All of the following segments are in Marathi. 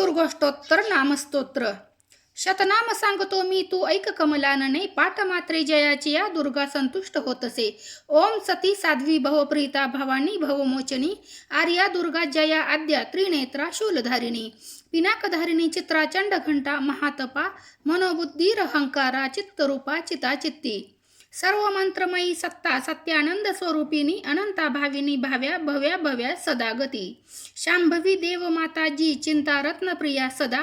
दुर्गोष्टोत्तर नामस्तोत्र. शतनाम सांगतो मी तू ऐक कमलानने पाठ मात्रे जयाची या दुर्गा संतुष्ट होतसे. ओम सती साध्वी भवप्रीता भवानी भवमोचनी आर्या दुर्गा जया आद्या त्रिनेत्रा शूलधारिणी. पिनाकधारिणी चित्रा चंडघंटा महातपा. मनोबुद्धीरहंकारा चित्तरूपा चिताचित्ती. सर्व मंत्रमयी सत्ता सत्यानंद स्वरूपिणी अनंता भाविनी भाव्या भव्या भव्या सदागती. शांभवी देव माताजी चिंता सदा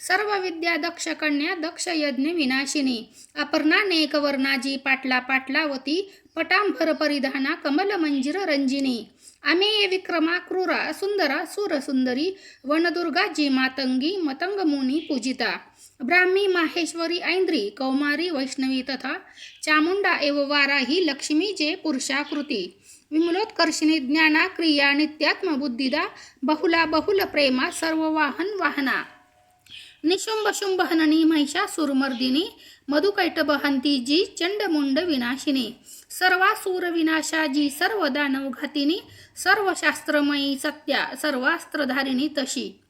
सर्व विद्या दक्ष कन्या दक्ष यज्ञ विनाशिनी। अपर्णा नेकवर्णाजी पाटला पाटलावती पटांभर परिधाना कमल मंजिर रंजिनी। अमेय विक्रमा क्रूरा सुंदरा सुरसुंदरी वनदुर्गा जी मातंगी मतंग मुनी पूजिता। ब्राह्मी माहेश्वरी ऐंद्री कौमारी वैष्णवी तथा चामुंडा एव वारा ही लक्ष्मी जे पुरुषाकृती। विमलोत्कर्षिणी ज्ञाना क्रिया नित्यात्म बुद्धिदा बहुला बहुल प्रेमा सर्व वाहन वाहना। निशुंभ शुंभ हननी महिषासुरमर्दिनी मधुकैटबहंती जी चंडमुंड विनाशिनी सर्वासुर विनाशाजी सर्व दानव सर्व शास्त्रमयी सत्या सर्वास्त्रधारिणी तशी.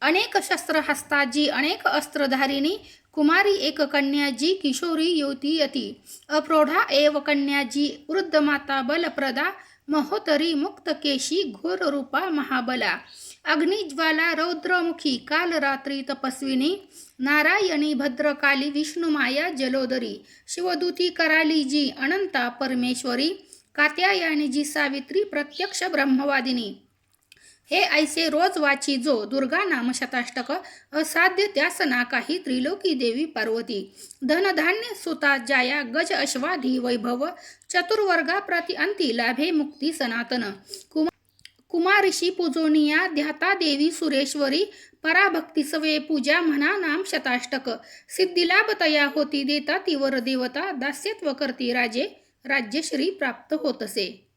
अनेक शस्त्र हस्ताजी अनेक अस्त्रधारिणी कुमारी एक कन्याजी किशोरी युवती यती अप्रौढा एव कन्याजी वृद्ध माता बलप्रदा महोतरी मुक्तकेशी घोर रूपा महाबला। अग्निज्वाला रौद्रमुखी कालरात्री तपस्विनी। नारायणी भद्रकाली विष्णुमाया जलोदरी। शिवदूती कराली जी अनंता परमेश्वरी। कात्यायानी जी सावित्री प्रत्यक्ष ब्रह्मवादिनी। हे ऐसे रोज वाची जो दुर्गा नाम शताष्टक असाध्य त्यास ना काही त्रिलोकी देवी पार्वती. धनधान्य सुता जाया गज अश्वाधी वैभव चतुर्वर्गा प्रति अंती लाभे मुक्ती सनातन. कुमा कुमारिशी पूजोनिया ध्याता देवी सुरेश्वरी पराभक्ती सवे पूजा म्हणा नाम शताष्टक सिद्धिलाभतया होती देता तीवर देवता दास्यत्व करती राजे राज्यश्री प्राप्त होतसे.